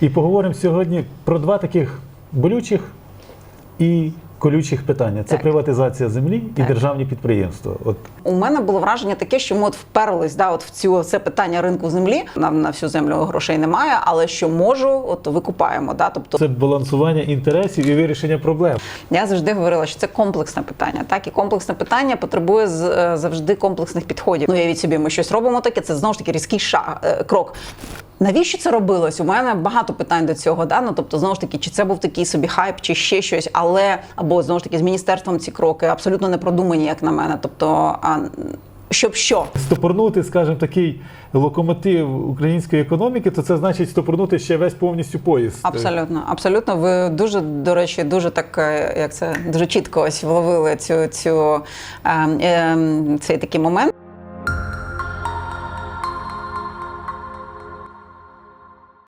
І поговоримо сьогодні про два таких болючих і колючих питання: це Так. приватизація землі і Так. державні підприємства. От У мене було враження таке, що ми от вперлись да, от в цю це питання ринку землі. Нам на всю землю грошей немає, але що можу, от викупаємо. Да? Тобто це балансування інтересів і вирішення проблем. я завжди говорила, що це комплексне питання. Так і комплексне питання потребує е, завжди комплексних підходів. Ну я від собі, ми щось робимо таке. Це знову ж таки різкий ша, е, крок. Навіщо це робилось? У мене багато питань до цього. Да? Ну, тобто, знову ж таки, чи це був такий собі хайп, чи ще щось, але або знову ж таки з міністерством ці кроки абсолютно не продумані, як на мене. Тобто, а, щоб що? Стопорнути, скажімо, такий локомотив української економіки, то це значить стопорнути ще весь повністю поїзд. Абсолютно, абсолютно. Ви дуже, до речі, дуже так, е, як це дуже чітко ось вловили цю, цю е, е, цей такий момент.